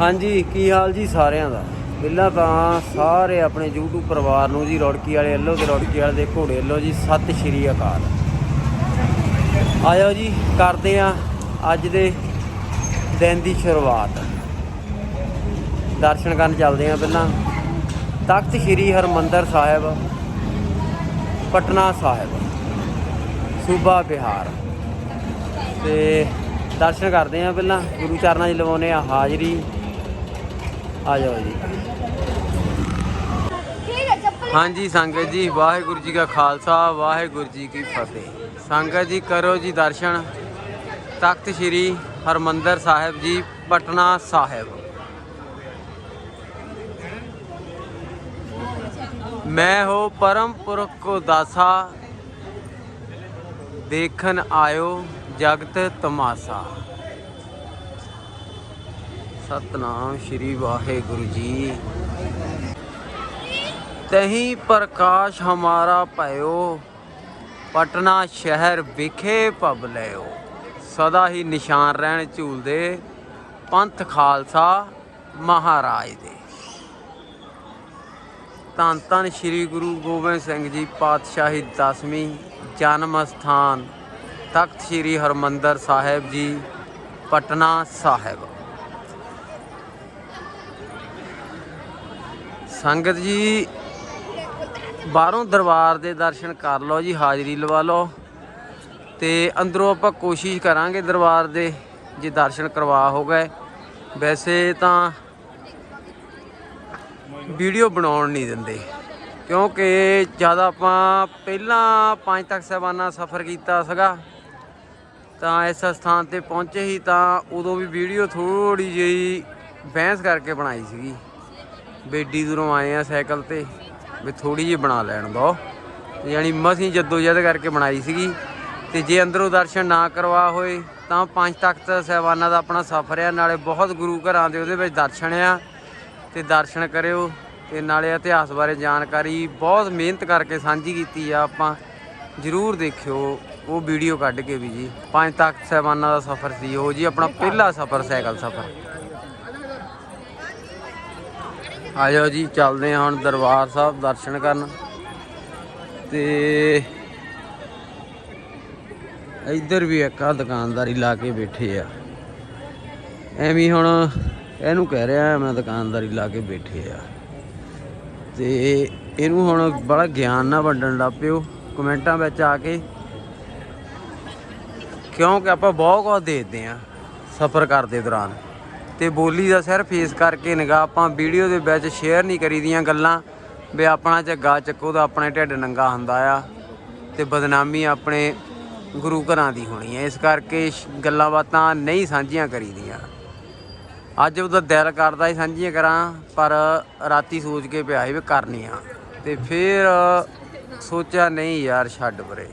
ਹਾਂਜੀ, ਕੀ ਹਾਲ ਜੀ ਸਾਰਿਆਂ ਦਾ? ਪਹਿਲਾਂ ਤਾਂ ਸਾਰੇ ਆਪਣੇ YouTube ਪਰਿਵਾਰ ਨੂੰ ਜੀ, ਰੌੜਕੀ ਵਾਲੇ ਵੱਲੋਂ ਤੇ ਰੌੜਕੀ ਵਾਲੇ ਦੇ ਘੋੜੇ ਵੱਲੋਂ ਜੀ, ਸਤਿ ਸ਼੍ਰੀ ਅਕਾਲ। ਆਇਓ ਜੀ, ਕਰਦੇ ਆ ਅੱਜ ਦੇ ਦਿਨ ਦੀ ਸ਼ੁਰੂਆਤ। ਦਰਸ਼ਨ ਕਰਨ ਚੱਲਦੇ ਆ ਪਹਿਲਾਂ। ਤਖਤ ਸ਼੍ਰੀ ਹਰਮੰਦਰ ਸਾਹਿਬ, ਪਟਨਾ ਸਾਹਿਬ, ਸੂਬਾ ਬਿਹਾਰ। ਤੇ ਦਰਸ਼ਨ ਕਰਦੇ ਆ ਪਹਿਲਾਂ। ਗੁਰੂ ਚਰਨਾਂ 'ਚ ਲਵਾਉਨੇ ਆ ਹਾਜ਼ਰੀ। ਹਾਂਜੀ, ਸੰਗਤ ਜੀ, ਵਾਹਿਗੁਰੂ ਜੀ ਕਾ ਖਾਲਸਾ, ਵਾਹਿਗੁਰੂ ਜੀ ਕੀ ਫਤਿਹ। ਸੰਗਤ ਜੀ, ਕਰੋ ਜੀ ਦਰਸ਼ਨ। ਤਖਤ ਸ੍ਰੀ ਹਰਮੰਦਰ ਸਾਹਿਬ ਜੀ, ਪਟਨਾ ਸਾਹਿਬ। ਮੈਂ ਹੋ ਪਰਮ ਪੁਰਖ ਕੋ ਦਾਸਾ ਦੇਖਣ ਆਇਓ ਜਗਤ ਤਮਾਸਾ। ਸਤਨਾਮ ਸ੍ਰੀ ਵਾਹਿਗੁਰੂ ਜੀ। ਤਹੀਂ ਪ੍ਰਕਾਸ਼ ਹਮਾਰਾ ਭਇਓ ਪਟਨਾ ਸ਼ਹਿਰ ਵਿਖੇ ਪਬ ਲਿਓ ਸਦਾ ਹੀ ਨਿਸ਼ਾਨ ਰਹਿਣ ਝੂਲਦੇ ਪੰਥ ਖਾਲਸਾ ਮਹਾਰਾਜ ਦੇ। ਧੰਨ ਧੰਨ ਸ੍ਰੀ ਗੁਰੂ ਗੋਬਿੰਦ ਸਿੰਘ ਜੀ ਪਾਤਸ਼ਾਹੀ ਦਸਵੀਂ ਜਨਮ ਸਥਾਨ ਤਖਤ ਸ੍ਰੀ ਹਰਮੰਦਰ ਸਾਹਿਬ ਜੀ, ਪਟਨਾ ਸਾਹਿਬ। ਸੰਗਤ ਜੀ, ਬਾਹਰੋਂ ਦਰਬਾਰ ਦੇ ਦਰਸ਼ਨ ਕਰ ਲਓ ਜੀ, ਹਾਜ਼ਰੀ ਲਵਾ ਲਓ ਤੇ ਅੰਦਰੋਂ ਆਪਾਂ ਕੋਸ਼ਿਸ਼ ਕਰਾਂਗੇ ਦਰਬਾਰ ਦੇ ਜੇ ਦਰਸ਼ਨ ਕਰਵਾ ਹੋ ਗਏ। ਵੈਸੇ ਤਾਂ ਵੀਡੀਓ ਬਣਾਉਣ ਨਹੀਂ ਦਿੰਦੇ, ਕਿਉਂਕਿ ਜਦ ਆਪਾਂ ਪਹਿਲਾਂ ਪੰਜ ਤੱਕ ਸਾਹਿਬਾਨਾ ਸਫ਼ਰ ਕੀਤਾ ਸੀਗਾ, ਤਾਂ ਇਸ ਸਥਾਨ ਤੇ ਪਹੁੰਚੇ ਹੀ ਤਾਂ ਉਦੋਂ ਵੀ ਵੀਡੀਓ ਥੋੜੀ ਜਿਹੀ ਬਹਿਸ ਕਰਕੇ ਬਣਾਈ ਸੀਗੀ। ਬੇਡੀ ਦੂਰੋਂ ਆਏ ਆ ਸਾਈਕਲ ਤੇ ਵੀ ਥੋੜੀ ਜਿਹੀ ਬਣਾ ਲੈਣ ਦੋ ਯਾਨੀ ਮਸੀਂ ਜੱਦੋ ਜਦ ਕਰਕੇ ਬਣਾਈ ਸੀਗੀ। ਤੇ ਜੇ ਅੰਦਰੋਂ ਦਰਸ਼ਨ ਨਾ ਕਰਵਾ ਹੋਏ ਤਾਂ ਪੰਜ ਤਖਤ ਸਹਿਬਾਨਾਂ ਦਾ ਆਪਣਾ ਸਫ਼ਰ ਆ। ਨਾਲੇ ਬਹੁਤ ਗੁਰੂ ਘਰਾਂ ਦੇ ਉਹਦੇ ਵਿੱਚ ਦਰਸ਼ਨ ਆ। ਤੇ ਦਰਸ਼ਨ ਕਰਿਓ ਤੇ ਨਾਲੇ ਇਤਿਹਾਸ ਬਾਰੇ ਜਾਣਕਾਰੀ ਬਹੁਤ ਮਿਹਨਤ ਕਰਕੇ ਸਾਂਝੀ ਕੀਤੀ ਆ ਆਪਾਂ। ਜਰੂਰ ਦੇਖਿਓ ਉਹ ਵੀਡੀਓ ਕੱਢ ਕੇ ਵੀ ਜੀ। ਪੰਜ ਤਖਤ ਸਹਿਬਾਨਾਂ ਦਾ ਸਫ਼ਰ ਸੀ ਉਹ ਜੀ ਆਪਣਾ ਪਹਿਲਾ ਸਫ਼ਰ ਸਾਈਕਲ ਸਫ਼ਰ। ਆਇਓ ਜੀ, ਚੱਲਦੇ ਹਾਂ ਹੁਣ ਦਰਬਾਰ ਸਾਹਿਬ ਦਰਸ਼ਨ ਕਰਨ। ਤੇ ਇੱਧਰ ਵੀ ਇੱਕ ਆ ਦੁਕਾਨਦਾਰੀ ਲਾ ਕੇ ਬੈਠੇ ਆ। ਐਵੇਂ ਹੁਣ ਇਹਨੂੰ ਕਹਿ ਰਿਹਾ ਮੈਂ ਦੁਕਾਨਦਾਰੀ ਲਾ ਕੇ ਬੈਠੇ ਆ। ਤੇ ਇਹਨੂੰ ਹੁਣ ਬੜਾ ਗਿਆਨ ਨਾ ਵੰਡਣ ਲੱਗ ਪਿਓ, ਕਮੈਂਟਾਂ ਵਿੱਚ ਆ ਕੇ। ਕਿਉਂਕਿ ਆਪਾਂ ਬਹੁਤ ਕੁਝ ਦੇਖਦੇ ਆ ਸਫ਼ਰ ਕਰਦੇ ਦੌਰਾਨ। ਤੇ ਬੋਲੀ ਦਾ ਸਿਰ ਫੇਸ ਕਰਕੇ ਨਿਗਾਹ ਆਪਾਂ ਵੀਡੀਓ ਦੇ ਵਿੱਚ ਸ਼ੇਅਰ ਨਹੀਂ ਕਰੀਦੀਆਂ ਗੱਲਾਂ। ਵੀ ਆਪਣਾ ਝੱਗਾ ਚੱਕੋ ਤਾਂ ਆਪਣੇ ਢਿੱਡ ਨੰਗਾ ਹੁੰਦਾ ਆ ਤੇ ਬਦਨਾਮੀ ਆਪਣੇ ਗੁਰੂ ਘਰਾਂ ਦੀ ਹੋਣੀ ਹੈ ਇਸ ਕਰਕੇ ਸ਼- ਗੱਲਾਂ ਬਾਤਾਂ ਨਹੀਂ ਸਾਂਝੀਆਂ ਕਰੀਦੀਆਂ ਅੱਜ ਉਹਦਾ ਦਿਲ ਕਰਦਾ ਹੀ ਸਾਂਝੀਆਂ ਕਰਾਂ, ਪਰ ਰਾਤੀ ਸੋਚ ਕੇ ਪਿਆ ਸੀ ਵੀ ਕਰਨੀਆਂ। ਤੇ ਫਿਰ ਸੋਚਿਆ, ਨਹੀਂ ਯਾਰ, ਛੱਡ ਪਰੇ।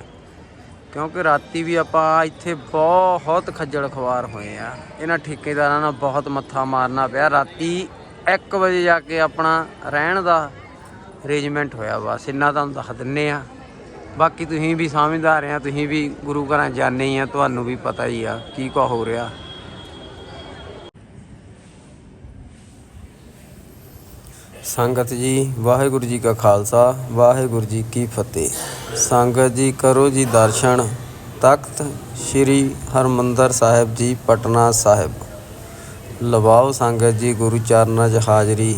ਕਿਉਂਕਿ ਰਾਤੀ ਵੀ ਆਪਾਂ ਇੱਥੇ ਬਹੁਤ ਖੱਜਲ ਖਵਾਰ ਹੋਏ ਆ। ਇਹਨਾਂ ਠੇਕੇਦਾਰਾਂ ਨਾਲ ਬਹੁਤ ਮੱਥਾ ਮਾਰਨਾ ਪਿਆ। ਰਾਤੀ 1 ਵਜੇ ਜਾ ਕੇ ਆਪਣਾ ਰਹਿਣ ਦਾ ਅਰੇਂਜਮੈਂਟ ਹੋਇਆ ਬਸ ਇੰਨਾ ਤੁਹਾਨੂੰ ਦੱਸ ਦਿੰਨੇ ਆ। ਬਾਕੀ ਤੁਸੀਂ ਵੀ ਸਮਝਦਾਰ ਆ, ਤੁਸੀਂ ਵੀ ਗੁਰੂ ਘਰਾਂ ਜਾਂਦੇ ਹੀ ਆ, ਤੁਹਾਨੂੰ ਵੀ ਪਤਾ ਹੀ ਆ ਕੀ ਕੁ ਹੋ ਰਿਹਾ। ਸੰਗਤ ਜੀ, ਵਾਹਿਗੁਰੂ ਜੀ ਕਾ ਖਾਲਸਾ, ਵਾਹਿਗੁਰੂ ਜੀ ਕੀ ਫਤਿਹ। ਸੰਗਤ ਜੀ, ਕਰੋ ਜੀ ਦਰਸ਼ਨ। ਤਖਤ ਸ੍ਰੀ ਹਰਮੰਦਰ ਸਾਹਿਬ ਜੀ, ਪਟਨਾ ਸਾਹਿਬ। ਲਵਾਓ ਸੰਗਤ ਜੀ, ਗੁਰੂ ਚਰਨਾਂ 'ਚ ਹਾਜ਼ਰੀ।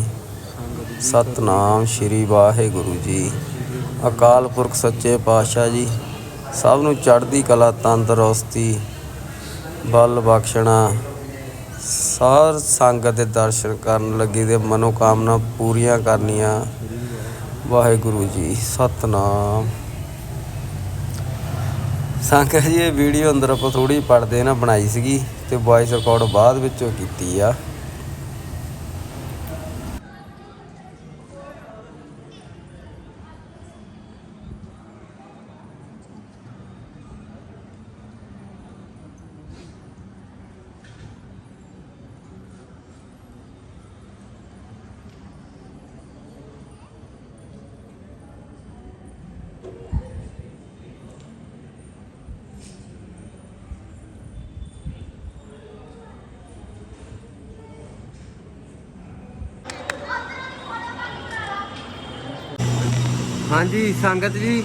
ਸਤਨਾਮ ਸ੍ਰੀ ਵਾਹਿਗੁਰੂ ਜੀ। ਅਕਾਲ ਪੁਰਖ ਸੱਚੇ ਪਾਤਸ਼ਾਹ ਜੀ, ਸਭ ਨੂੰ ਚੜ੍ਹਦੀ ਕਲਾ, ਤੰਦਰੁਸਤੀ, ਬਲ ਬਖਸ਼ਣਾ। ਸਾਰ ਸੰਗਤ ਦੇ ਦਰਸ਼ਨ ਕਰਨ ਲੱਗੇ ਦੇ ਮਨੋਕਾਮਨਾ ਪੂਰੀਆਂ ਕਰਨੀਆਂ। ਵਾਹਿਗੁਰੂ ਜੀ, ਸਤਨਾਮ। ਸੰਗਤ ਜੀ, ਇਹ ਵੀਡੀਓ ਅੰਦਰ ਆਪਾਂ ਥੋੜੀ ਪੜਦੇ ਨਾ, ਬਣਾਈ ਸੀਗੀ ਤੇ ਵੌਇਸ ਰਿਕਾਰਡ ਬਾਅਦ ਵਿੱਚੋਂ ਕੀਤੀ ਆ। ਹਾਂਜੀ, ਸੰਗਤ ਜੀ,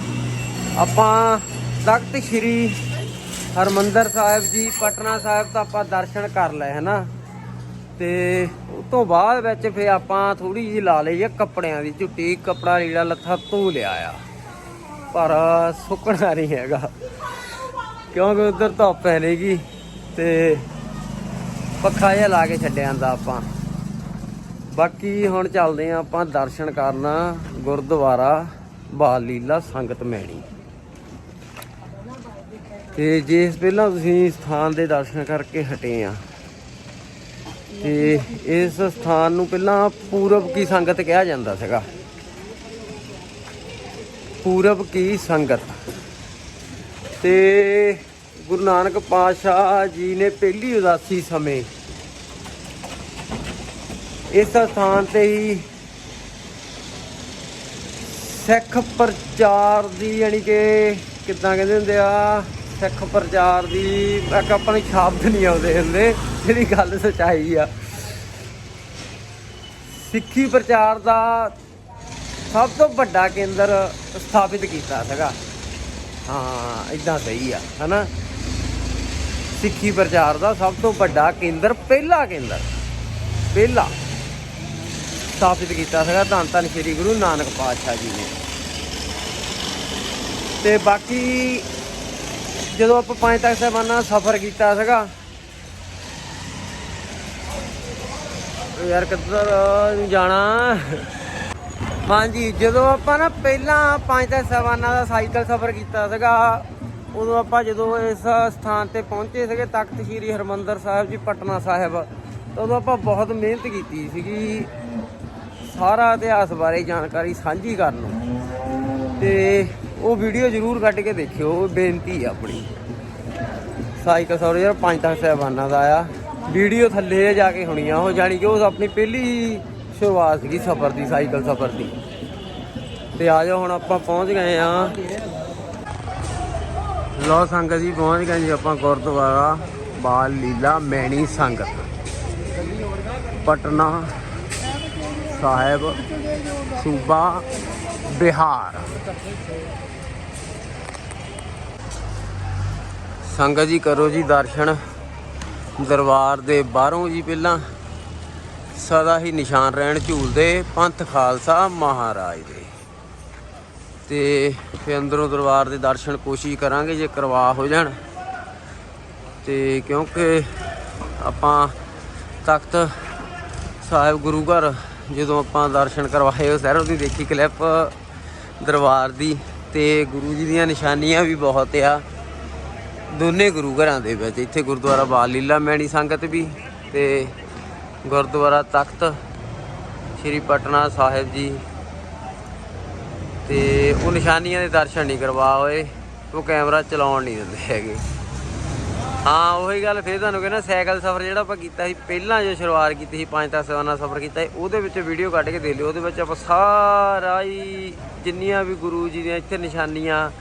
ਆਪਾਂ ਤਖਤ ਸ੍ਰੀ ਹਰਮੰਦਰ ਸਾਹਿਬ ਜੀ, ਪਟਨਾ ਸਾਹਿਬ ਤਾਂ ਆਪਾਂ ਦਰਸ਼ਨ ਕਰ ਲਏ, ਹਨਾ? ਤੇ ਉਸ ਤੋਂ ਬਾਅਦ ਵਿੱਚ ਫੇ ਆਪਾਂ ਥੋੜੀ ਜਿਹੀ ਲਾ ਲਈ ਕੱਪੜਿਆਂ ਦੀ ਝੁੱਟੀ, ਕੱਪੜਾ ਲੀੜਾ, ਲੱਥਾ ਧੋ ਲਿਆ ਆ। ਪਰ ਸੁੱਕਣਾ ਨਹੀਂ ਹੈਗਾ, ਕਿਉਂਕਿ ਉਧਰ ਧੁੱਪ ਹੈ ਨਹੀਂਗੀ ਤੇ ਪੱਖਾ ਜਿਹਾ ਲਾ ਕੇ ਛੱਡਿਆ ਜਾਂਦਾ ਆਪਾਂ। ਬਾਕੀ ਹੁਣ ਚੱਲਦੇ ਆ ਆਪਾਂ ਦਰਸ਼ਨ ਕਰਨ ਗੁਰਦੁਆਰਾ। ਬਾਲ ਲੀਲਾ ਸੰਗਤ ਮੈਣੀ। ਤੇ ਜੇ ਪਹਿਲਾਂ ਤੁਸੀਂ ਸਥਾਨ ਦੇ ਦਰਸ਼ਨ ਕਰਕੇ ਹਟੇ ਆ, ਤੇ ਇਸ ਸਥਾਨ ਨੂੰ ਪਹਿਲਾਂ ਪੂਰਬ ਕੀ ਸੰਗਤ ਕਿਹਾ ਜਾਂਦਾ ਸੀਗਾ? ਪੂਰਬ ਕੀ ਸੰਗਤ? ਤੇ ਗੁਰੂ ਨਾਨਕ ਪਾਤਸ਼ਾਹ ਜੀ ਨੇ ਪਹਿਲੀ ਉਦਾਸੀ ਸਮੇਂ ਇਸ ਸਥਾਨ ਤੇ ਹੀ ਸਿੱਖ ਪ੍ਰਚਾਰ ਦੀ ਯਾਨੀ ਕਿ ਕਿੱਦਾਂ ਕਹਿੰਦੇ ਹੁੰਦੇ ਆ, ਸਿੱਖ ਪ੍ਰਚਾਰ ਦੀ ਇੱਕ ਆਪਾਂ ਨੂੰ ਸ਼ਬਦ ਨਹੀਂ ਆਉਂਦੇ ਹੁੰਦੇ, ਜਿਹੜੀ ਗੱਲ ਸਚਾਈ ਆ। ਸਿੱਖੀ ਪ੍ਰਚਾਰ ਦਾ ਸਭ ਤੋਂ ਵੱਡਾ ਕੇਂਦਰ ਸਥਾਪਿਤ ਕੀਤਾ ਸੀਗਾ। ਹਾਂ ਇਦਾਂ ਸਹੀ ਆ, ਹਨਾ? ਸਿੱਖੀ ਪ੍ਰਚਾਰ ਦਾ ਸਭ ਤੋਂ ਵੱਡਾ ਕੇਂਦਰ, ਪਹਿਲਾ ਕੇਂਦਰ, ਪਹਿਲਾ। ਸਥਾਪਿਤ ਕੀਤਾ ਸੀਗਾ ਧੰਨ ਧੰਨ ਸ੍ਰੀ ਗੁਰੂ ਨਾਨਕ ਪਾਤਸ਼ਾਹ ਜੀ ਨੇ। ਤੇ ਬਾਕੀ ਜਦੋਂ ਆਪਾਂ ਪੰਜ ਤੱਕ ਸਾਹਿਬਾਨਾਂ ਸਫ਼ਰ ਕੀਤਾ ਸੀਗਾ ਯਾਰ ਕਿੱਧਰ ਨੂੰ ਜਾਣਾ? ਹਾਂਜੀ, ਜਦੋਂ ਆਪਾਂ ਨਾ ਪਹਿਲਾਂ ਪੰਜ ਤੱਕ ਸਾਹਿਬਾਨਾਂ ਦਾ ਸਾਈਕਲ ਸਫ਼ਰ ਕੀਤਾ ਸੀਗਾ, ਉਦੋਂ ਆਪਾਂ ਜਦੋਂ ਇਸ ਸਥਾਨ ਤੇ ਪਹੁੰਚੇ ਸੀਗੇ ਤਖਤ ਸ੍ਰੀ ਹਰਮੰਦਰ ਸਾਹਿਬ ਜੀ, ਪਟਨਾ ਸਾਹਿਬ ਉਦੋਂ ਆਪਾਂ ਬਹੁਤ ਮਿਹਨਤ ਕੀਤੀ ਸੀਗੀ। ਸਾਰਾ ਇਤਿਹਾਸ ਬਾਰੇ ਜਾਣਕਾਰੀ ਸਾਂਝੀ ਕਰਨ ਨੂੰ। ਤੇ ਉਹ ਵੀਡੀਓ ਜ਼ਰੂਰ ਕੱਢ ਕੇ ਦੇਖਿਓ ਬੇਨਤੀ ਆ ਆਪਣੀ। ਸਾਈਕਲ ਸੌਰ ਯਾਰ ਪੰਜ ਤੱਕ ਸਾਹਿਬਾਨਾਂ ਦਾ ਆ ਵੀਡੀਓ ਥੱਲੇ ਜਾ ਕੇ ਹੋਣੀ ਆ ਉਹ ਜਾਣੀ ਕਿ ਉਹ ਆਪਣੀ ਪਹਿਲੀ ਸ਼ੁਰੂਆਤ ਸੀਗੀ ਸਫ਼ਰ ਦੀ, ਸਾਈਕਲ ਸਫ਼ਰ ਦੀ। ਤੇ ਆ ਜਾਓ, ਹੁਣ ਆਪਾਂ ਪਹੁੰਚ ਗਏ ਆ ਲੋ ਸੰਗਤ ਜੀ, ਪਹੁੰਚ ਗਏ ਜੀ ਆਪਾਂ ਗੁਰਦੁਆਰਾ ਬਾਲ ਲੀਲਾ, ਮੈਣੀ ਸੰਗਤ। ਪਟਨਾ। ਸਾਹਿਬ, ਸੂਬਾ ਬਿਹਾਰ। ਸੰਗਤ ਜੀ, ਕਰੋ ਜੀ ਦਰਸ਼ਨ। ਦਰਬਾਰ ਦੇ ਬਾਹਰੋਂ ਜੀ ਪਹਿਲਾਂ ਸਦਾ ਹੀ ਨਿਸ਼ਾਨ ਰਹਿਣ ਝੂਲਦੇ ਪੰਥ ਖਾਲਸਾ ਮਹਾਰਾਜ ਦੇ। ਤੇ ਫਿਰ ਅੰਦਰੋਂ ਦਰਬਾਰ ਦੇ ਦਰਸ਼ਨ ਕੋਸ਼ਿਸ਼ ਕਰਾਂਗੇ ਜੇ ਕਰਵਾ ਹੋ ਜਾਣ। ਤੇ ਕਿਉਂਕਿ ਆਪਾਂ ਤਖਤ ਸਾਹਿਬ ਗੁਰੂ ਘਰ ਜਦੋਂ ਆਪਾਂ ਦਰਸ਼ਨ ਕਰਵਾਏ ਉਹ ਸਾਰਿਆਂ ਦੀ ਦੇਖੀ ਕਲਿੱਪ ਦਰਬਾਰ ਦੀ ਤੇ ਗੁਰੂ ਜੀ ਦੀਆਂ ਨਿਸ਼ਾਨੀਆਂ ਵੀ ਬਹੁਤ ਆ। ਦੋਨੇ ਗੁਰੂ ਘਰਾਂ ਦੇ ਵਿੱਚ, ਇੱਥੇ ਗੁਰਦੁਆਰਾ ਬਾਲ ਲੀਲਾ ਮੈਣੀ ਸੰਗਤ ਵੀ ਤੇ ਗੁਰਦੁਆਰਾ ਤਖਤ ਸ੍ਰੀ ਪਟਨਾ ਸਾਹਿਬ ਜੀ। ਤੇ ਉਹ ਨਿਸ਼ਾਨੀਆਂ ਦੇ ਦਰਸ਼ਨ ਨਹੀਂ ਕਰਵਾ ਹੋਏ, ਉਹ ਕੈਮਰਾ ਚਲਾਉਣ ਨਹੀਂ ਦਿੰਦੇ ਹੈਗੇ। ਹਾਂ, ਉਹੀ ਗੱਲ ਫੇਰ ਤੁਹਾਨੂੰ ਕਹਿੰਦਾ ਸਾਈਕਲ ਸਫ਼ਰ ਜਿਹੜਾ ਆਪਾਂ ਕੀਤਾ ਸੀ, ਪਹਿਲਾਂ ਜੋ ਸ਼ੁਰੂਆਤ ਕੀਤੀ ਸੀ, ਪੰਜ ਦਸ ਦਾ ਸਫ਼ਰ ਕੀਤਾ ਸੀ, ਉਹਦੇ ਵਿੱਚ ਵੀਡੀਓ ਕੱਢ ਕੇ ਦੇ ਲਿਓ, ਉਹਦੇ ਵਿੱਚ ਆਪਾਂ ਸਾਰਾ ਹੀ ਜਿੰਨੀਆਂ ਵੀ ਗੁਰੂ ਜੀ ਦੀਆਂ ਇੱਥੇ ਨਿਸ਼ਾਨੀਆਂ,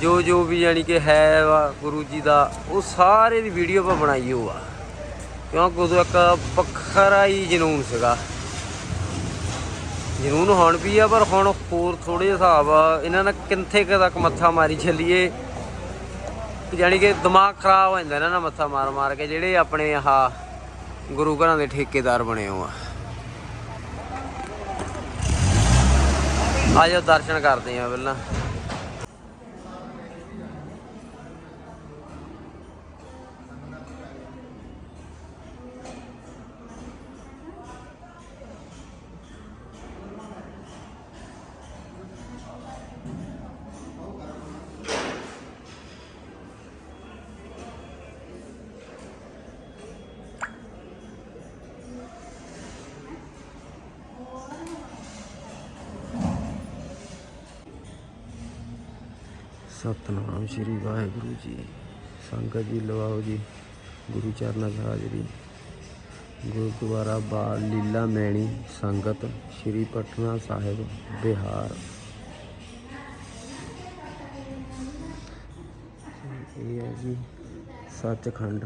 ਜੋ ਜੋ ਵੀ ਯਾਨੀ ਕਿ ਹੈ ਵਾ ਗੁਰੂ ਜੀ ਦਾ, ਉਹ ਸਾਰੇ ਦੀ ਵੀਡੀਓ ਆਪਾਂ ਬਣਾਈ ਹੋ ਆ। ਕਿਉਂਕਿ ਉਦੋਂ ਇੱਕ ਵੱਖਰਾ ਹੀ ਜਨੂਨ ਸੀਗਾ। ਜਨੂਨ ਹੁਣ ਵੀ ਆ, ਪਰ ਹੁਣ ਹੋਰ ਥੋੜੇ ਹਿਸਾਬ ਇਹਨਾਂ ਨਾਲ ਕਿੰਥੇ ਕੁ ਤੱਕ ਮੱਥਾ ਮਾਰੀ ਚੱਲੀਏ ਯਾਨੀ ਕਿ ਦਿਮਾਗ ਖਰਾਬ ਹੋ ਜਾਂਦਾ ਇਹਨਾਂ ਨਾਲ ਮੱਥਾ ਮਾਰ ਮਾਰ ਕੇ, ਜਿਹੜੇ ਆਪਣੇ ਆਹ ਗੁਰੂ ਘਰਾਂ ਦੇ ਠੇਕੇਦਾਰ ਬਣੇ ਹੋ ਆ। ਆਜੋ ਦਰਸ਼ਨ ਕਰਦੇ ਆ ਪਹਿਲਾਂ। ਸਤਨਾਮ ਸ਼੍ਰੀ ਵਾਹਿਗੁਰੂ ਜੀ। ਸੰਗਤ ਜੀ, ਲਵਾਓ ਜੀ, ਗੁਰੂ ਚਰਨਾਂ 'ਚ ਹਾਜ਼ਰੀ ਗੁਰਦੁਆਰਾ ਬਾਲ ਲੀਲਾ ਮੈਣੀ ਸੰਗਤ, ਸ਼੍ਰੀ ਪਟਨਾ ਸਾਹਿਬ, ਬਿਹਾਰ। ਇਹ ਹੈ ਜੀ ਸੱਚਖੰਡ,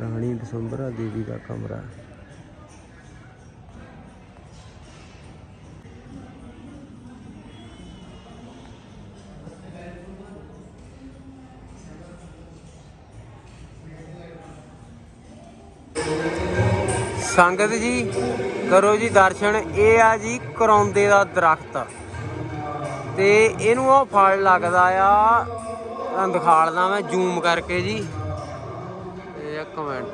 ਰਾਣੀ ਦਸੰਬਰਾ ਦੇਵੀ ਦਾ ਕਮਰਾ। ਸੰਗਤ ਜੀ, ਕਰੋ ਜੀ ਦਰਸ਼ਨ। ਇਹ ਆ ਜੀ ਕਰੌਂਦੇ ਦਾ ਦਰਖਤ। ਤੇ ਇਹਨੂੰ ਉਹ ਫਲ ਲੱਗਦਾ ਆ ਤੁਹਾਨੂੰ ਦਿਖਾਲਦਾ ਮੈਂ ਜ਼ੂਮ ਕਰਕੇ ਜੀ। ਇਹ ਇੱਕ ਮਿੰਟ।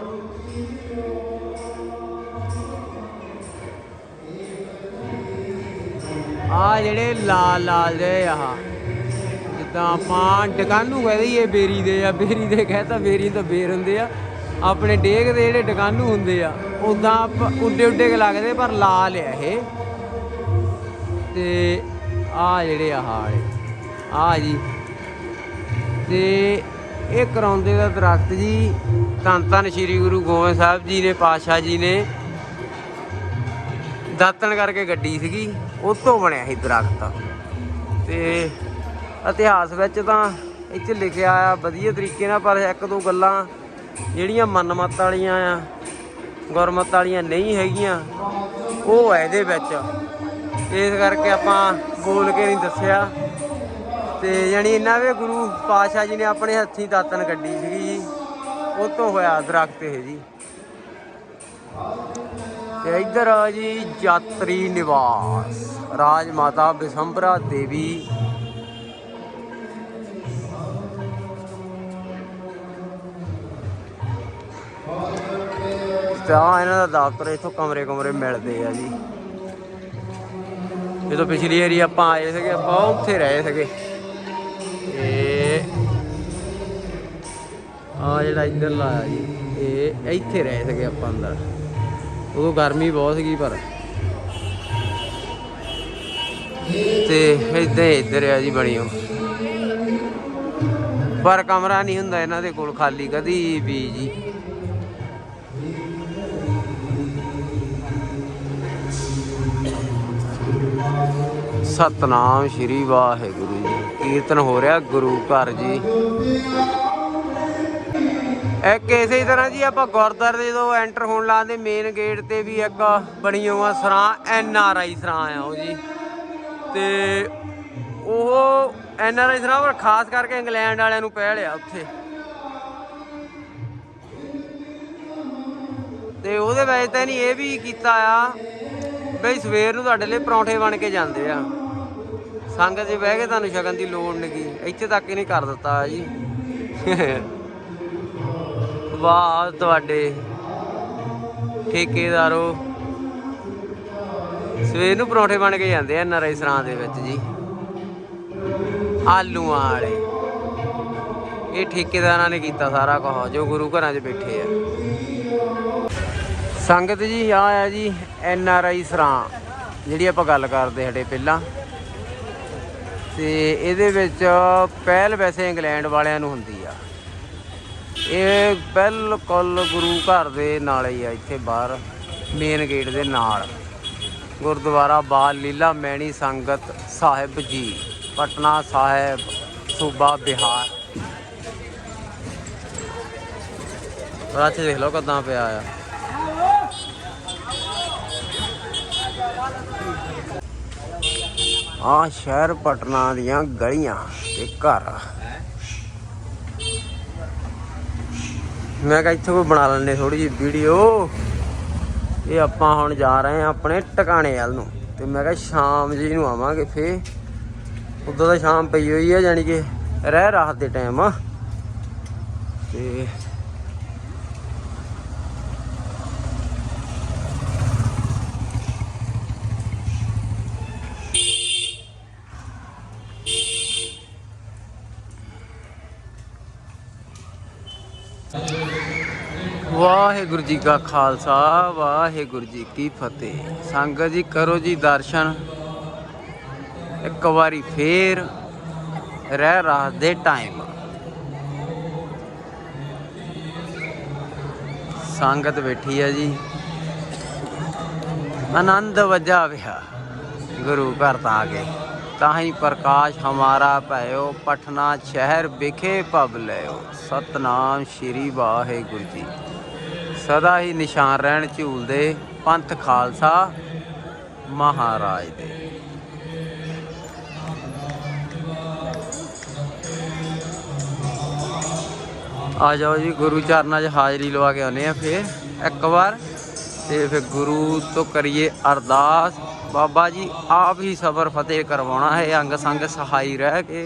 ਆ ਜਿਹੜੇ ਲਾਲ ਲਾਲ ਜਿਹੇ ਆ, ਜਿੱਦਾਂ ਆਪਾਂ ਡਕਾਨੂ ਕਹਦੇ ਇਹ ਬੇਰੀ ਦੇ ਆ, ਬੇਰੀ ਦੇ ਕਹਤਾ ਬੇਰੀ ਤਾਂ ਬੇਰ ਹੁੰਦੇ ਆ। ਆਪਣੇ ਡੇਗ ਦੇ ਜਿਹੜੇ ਡਕਾਨੂ ਹੁੰਦੇ ਆ ਉਦਾਂ ਉੱਡੇ ਉੱਡੇ ਕੇ ਲੱਗਦੇ, ਪਰ ਲਾਲ ਆ ਇਹ। ਤੇ ਆ ਜਿਹੜੇ ਆਹ ਵਾਲੇ ਆ ਜੀ। ਤੇ ਇਹ ਕਰਾਉਂਦੇ ਦਾ ਦਰਖਤ ਜੀ, ਧੰਨ ਧੰਨ ਸ੍ਰੀ ਗੁਰੂ ਗੋਬਿੰਦ ਸਾਹਿਬ ਜੀ ਨੇ, ਪਾਤਸ਼ਾਹ ਜੀ ਨੇ ਦਾਤਣ ਕਰਕੇ ਗੱਡੀ ਸੀਗੀ ਉਹ ਤੋਂ ਬਣਿਆ ਸੀ ਦਰਖਤ। ਤੇ ਇਤਿਹਾਸ ਵਿੱਚ ਤਾਂ ਇੱਥੇ ਲਿਖਿਆ ਆ, ਵਧੀਆ ਤਰੀਕੇ ਨਾਲ, ਪਰ ਇੱਕ ਦੋ ਗੱਲਾਂ ਜਿਹੜੀਆਂ ਮਨਮਤ ਵਾਲੀਆਂ ਆ, ਗੁਰਮਤ ਵਾਲੀਆਂ ਨਹੀਂ ਹੈਗੀਆਂ, ਉਹ ਹੈ ਇਹਦੇ ਵਿੱਚ। ਇਸ ਕਰਕੇ ਆਪਾਂ ਬੋਲ ਕੇ ਨਹੀਂ ਦੱਸਿਆ। ਤੇ ਯਾਨੀ ਇਹਨਾਂ ਦੇ ਗੁਰੂ ਪਾਤਸ਼ਾਹ ਜੀ ਨੇ ਆਪਣੇ ਹੱਥੀਂ ਦਾਤਨ ਕੱਢੀ ਸੀਗੀ ਜੀ। ਉਹ ਤੋਂ ਹੋਇਆ ਦਰਖਤ ਇਹ ਜੀ। ਤੇ ਇੱਧਰ ਆ ਜੀ ਯਾਤਰੀ ਨਿਵਾਸ। ਰਾਜ ਮਾਤਾ ਬਿਸੰਬਰਾ ਦੇਵੀ ਤਾਂ ਇਹਨਾਂ ਦਾ ਦਫ਼ਤਰ ਇਥੋਂ ਕਮਰੇ ਕਮਰੇ ਮਿਲਦੇ ਆ ਜੀ। ਜਦੋਂ ਪਿਛਲੀ ਵਾਰੀ ਆਪਾਂ ਆਏ ਸੀਗੇ, ਆਪਾਂ ਉੱਥੇ ਰਹੇ ਸੀਗੇ। ਤੇ ਆ ਜਿਹੜਾ ਇੱਧਰ ਲਾਇਆ ਜੀ, ਇਹ ਇੱਥੇ ਰਹੇ ਸੀਗੇ ਆਪਾਂ ਅੰਦਰ। ਉਦੋਂ ਗਰਮੀ ਬਹੁਤ ਸੀਗੀ, ਪਰ ਤੇ ਇੱਦਾਂ ਇੱਧਰ ਆ ਜੀ ਬਣੀ ਉਹ। ਪਰ ਕਮਰਾ ਨਹੀਂ ਹੁੰਦਾ ਇਹਨਾਂ ਦੇ ਕੋਲ ਖਾਲੀ, ਕਦੀ ਵੀ ਜੀ। ਸਤਨਾਮ ਸ਼੍ਰੀ ਵਾਹਿਗੁਰੂ ਜੀ। ਕੀਰਤਨ ਹੋ ਰਿਹਾ ਗੁਰੂ ਘਰ ਜੀ। ਇੱਕ ਇਸੇ ਤਰ੍ਹਾਂ ਜੀ ਆਪਾਂ ਗੁਰਦੁਆਰੇ ਜਦੋਂ ਐਂਟਰ ਹੋਣ ਲਾਉਂਦੇ ਮੇਨ ਗੇਟ ਤੇ ਵੀ ਇੱਕ ਬਣੀ ਹੋਆ ਸਰਾਂ ਐਨ ਆਰ ਆਈ ਸਰਾਂ ਆ ਉਹ ਜੀ। ਤੇ ਉਹ ਐਨ ਆਰ ਆਈ ਸਰਾਂ ਪਰ ਖਾਸ ਕਰਕੇ ਇੰਗਲੈਂਡ ਵਾਲਿਆਂ ਨੂੰ ਪਹਿਲ ਆ ਉੱਥੇ। ਤੇ ਉਹਦੇ ਵਿੱਚ ਤਾਂ ਨਹੀਂ ਇਹ ਵੀ ਕੀਤਾ ਆ, ਬਈ ਸਵੇਰ ਨੂੰ ਤੁਹਾਡੇ ਲਈ ਪਰੌਂਠੇ ਬਣ ਕੇ ਜਾਂਦੇ ਆ। ਸੰਗਤ 'ਚ ਬਹਿ ਕੇ ਤੁਹਾਨੂੰ ਸ਼ਗਨ ਦੀ ਲੋੜ ਨਹੀਂ ਇੱਥੇ ਤੱਕ ਹੀ ਨਹੀਂ ਕਰ ਦਿੱਤਾ ਜੀ। ਵਾਹ ਤੁਹਾਡੇ ਠੇਕੇਦਾਰੋ। ਸਵੇਰ ਨੂੰ ਪਰੌਂਠੇ ਬਣ ਕੇ ਜਾਂਦੇ ਆ ਨਰੇ ਸਰਾਂ ਦੇ ਵਿੱਚ ਜੀ। ਆਲੂਆਂ ਵਾਲੇ। ਇਹ ਠੇਕੇਦਾਰਾਂ ਨੇ ਕੀਤਾ ਸਾਰਾ ਕੁਝ ਜੋ ਗੁਰੂ ਘਰਾਂ 'ਚ ਬੈਠੇ ਆ। ਸੰਗਤ ਜੀ ਆ ਆ ਜੀ, ਐਨ ਆਰ ਆਈ ਸਰਾਂ। ਜਿਹੜੀ ਆਪਾਂ ਗੱਲ ਕਰਦੇ ਹਟੇ ਪਹਿਲਾਂ। ਤੇ ਇਹਦੇ ਵਿੱਚ ਪਹਿਲ ਵੈਸੇ ਇੰਗਲੈਂਡ ਵਾਲਿਆਂ ਨੂੰ ਹੁੰਦੀ ਆ। ਇਹ ਬਿਲਕੁਲ ਗੁਰੂ ਘਰ ਦੇ ਨਾਲ ਹੀ ਆ, ਇੱਥੇ ਬਾਹਰ ਮੇਨ ਗੇਟ ਦੇ ਨਾਲ। ਗੁਰਦੁਆਰਾ ਬਾਲ ਲੀਲਾ ਮੈਣੀ ਸੰਗਤ ਸਾਹਿਬ ਜੀ, ਪਟਨਾ ਸਾਹਿਬ, ਸੂਬਾ ਬਿਹਾਰ। ਰਾਤ ਦੇਖ ਲਓ ਕਦਾਂ ਪਿਆ ਆ। ਆ ਸ਼ਹਿਰ ਪਟਨਾ ਦੀਆਂ ਗਲੀਆਂ ਤੇ ਘਰ। ਮੈਂ ਕਿਹਾ ਇੱਥੇ ਕੋਈ ਬਣਾ ਲੈਣੇ ਥੋੜੀ ਜਿਹੀ ਵੀਡੀਓ। ਇਹ ਆਪਾਂ ਹੁਣ ਜਾ ਰਹੇ ਆ ਆਪਣੇ ਟਿਕਾਣੇ ਵੱਲ ਨੂੰ ਤੇ ਮੈਂ ਕਿਹਾ ਸ਼ਾਮ ਜੀ ਨੂੰ ਆਵਾਂਗੇ ਫੇ ਉਦੋਂ ਤਾਂ ਸ਼ਾਮ ਪਈ ਹੋਈ ਆ ਜਾਨੀ ਕਿ ਰਹਿ ਰਾਤ ਦੇ ਟਾਈਮ ਆ। ਤੇ ਵਾਹਿਗੁਰੂ ਜੀ ਕਾ ਖਾਲਸਾ, ਵਾਹਿਗੁਰੂ ਜੀ ਕੀ ਫਤਿਹ। ਸੰਗਤ ਜੀ, ਕਰੋ ਜੀ ਦਰਸ਼ਨ। ਇੱਕ ਵਾਰੀ ਫੇਰ ਰਹਿ ਰਾਤ ਦੇ ਟਾਈਮ ਸੰਗਤ ਬੈਠੀ ਆ ਜੀ। ਆਨੰਦ ਵਜਾ ਵਿਆ ਗੁਰੂ ਘਰ ਤਾਂ ਆ ਗਏ ਤਾਂ ਹੀ ਪ੍ਰਕਾਸ਼ ਹਮਾਰਾ ਭਇਓ, ਪਟਨਾ ਸ਼ਹਿਰ ਵਿਖੇ ਪਬ ਲਿਓ ਸਤਨਾਮ ਸ਼੍ਰੀ ਵਾਹਿਗੁਰੂ ਜੀ। ਸਦਾ ਹੀ ਨਿਸ਼ਾਨ ਰਹਿਣ ਝੂਲਦੇ ਪੰਥ ਖਾਲਸਾ ਮਹਾਰਾਜ ਦੇ। ਆ ਜਾਓ ਜੀ, ਗੁਰੂ ਚਰਨਾਂ 'ਚ ਹਾਜ਼ਰੀ ਲਵਾ ਕੇ ਆਉਨੇ ਆ ਫੇਰ ਇੱਕ ਵਾਰ। ਤੇ ਫਿਰ ਗੁਰੂ ਤੋਂ ਕਰੀਏ ਅਰਦਾਸ। ਬਾਬਾ ਜੀ ਆਪ ਹੀ ਸਬਰ ਫਤਿਹ ਕਰਵਾਉਣਾ ਹੈ ਅੰਗ ਸੰਗ ਸਹਾਈ ਰਹਿ ਕੇ।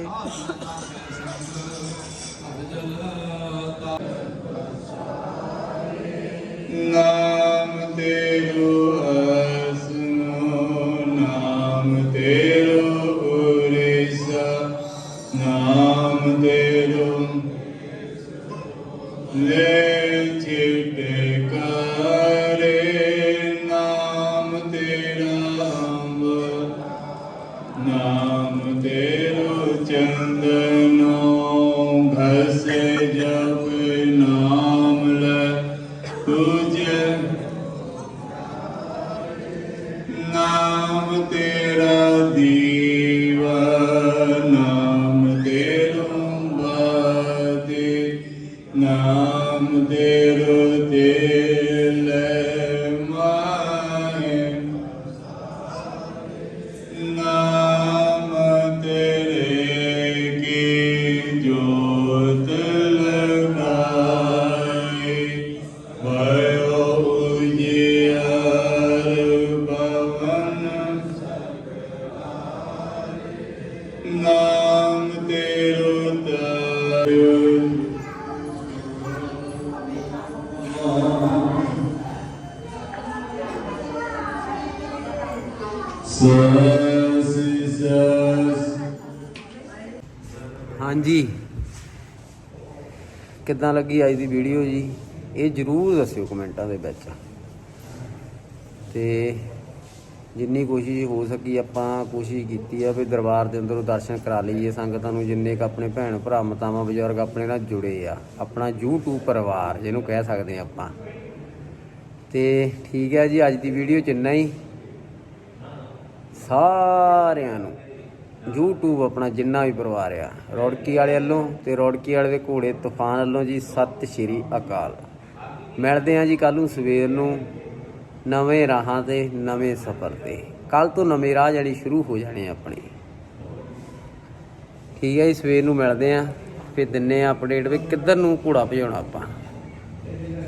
ਨਾਮ ਨਾਮ ਤੇਰਾ ਦੀਵਾ ਹਾਂਜੀ। ਕਿੱਦਾਂ ਲੱਗੀ ਅੱਜ ਦੀ ਵੀਡੀਓ ਜੀ? ਇਹ ਜਰੂਰ ਦੱਸਿਓ ਕਮੈਂਟਾਂ ਦੇ ਵਿੱਚ। ਤੇ ਜਿੰਨੀ ਕੋਸ਼ਿਸ਼ ਹੋ ਸਕੀ ਆਪਾਂ ਕੋਸ਼ਿਸ਼ ਕੀਤੀ ਆ ਵੀ ਦਰਬਾਰ ਦੇ ਅੰਦਰੋਂ ਦਰਸ਼ਨ ਕਰਾ ਲਈਏ। ਸੰਗਤਾਂ ਨੂੰ ਜਿੰਨੇ ਕ ਆਪਣੇ ਭੈਣ ਭਰਾ, ਮਾਤਾਵਾਂ, ਬਜ਼ੁਰਗ ਆਪਣੇ ਨਾਲ ਜੁੜੇ ਆ। ਆਪਣਾ YouTube ਪਰਿਵਾਰ ਜਿਹਨੂੰ ਕਹਿ ਸਕਦੇ ਆ ਆਪਾਂ। ਤੇ ਠੀਕ ਹੈ ਜੀ, ਅੱਜ ਦੀ ਵੀਡੀਓ ਚ ਇੰਨਾ ਹੀ। ਸਾਰਿਆਂ ਨੂੰ YouTube ਆਪਣਾ ਜਿੰਨਾ ਵੀ ਪਰਿਵਾਰ ਆ, ਰੌੜਕੀ ਵਾਲੇ ਵੱਲੋਂ ਤੇ ਰੌੜਕੀ ਵਾਲੇ ਦੇ ਘੋੜੇ, ਤੂਫਾਨ ਵੱਲੋਂ ਜੀ, ਸਤਿ ਸ਼੍ਰੀ ਅਕਾਲ। ਮਿਲਦੇ ਆ ਜੀ ਕੱਲ ਨੂੰ ਸਵੇਰ ਨੂੰ। ਨਵੇਂ ਰਾਹਾਂ ਤੇ, ਨਵੇਂ ਸਫ਼ਰ ਤੇ। ਕੱਲ ਤੋਂ ਨਵੇਂ ਰਾਹ ਜਾਣੀ ਸ਼ੁਰੂ ਹੋ ਜਾਣੇ ਆਪਣੇ। ਠੀਕ ਹੈ ਜੀ, ਸਵੇਰ ਨੂੰ ਮਿਲਦੇ ਆ ਫਿਰ ਦਿੰਨੇ ਆ ਅਪਡੇਟ ਵੀ ਕਿੱਧਰ ਨੂੰ ਘੋੜਾ ਭਜਾਉਣਾ ਆਪਾਂ।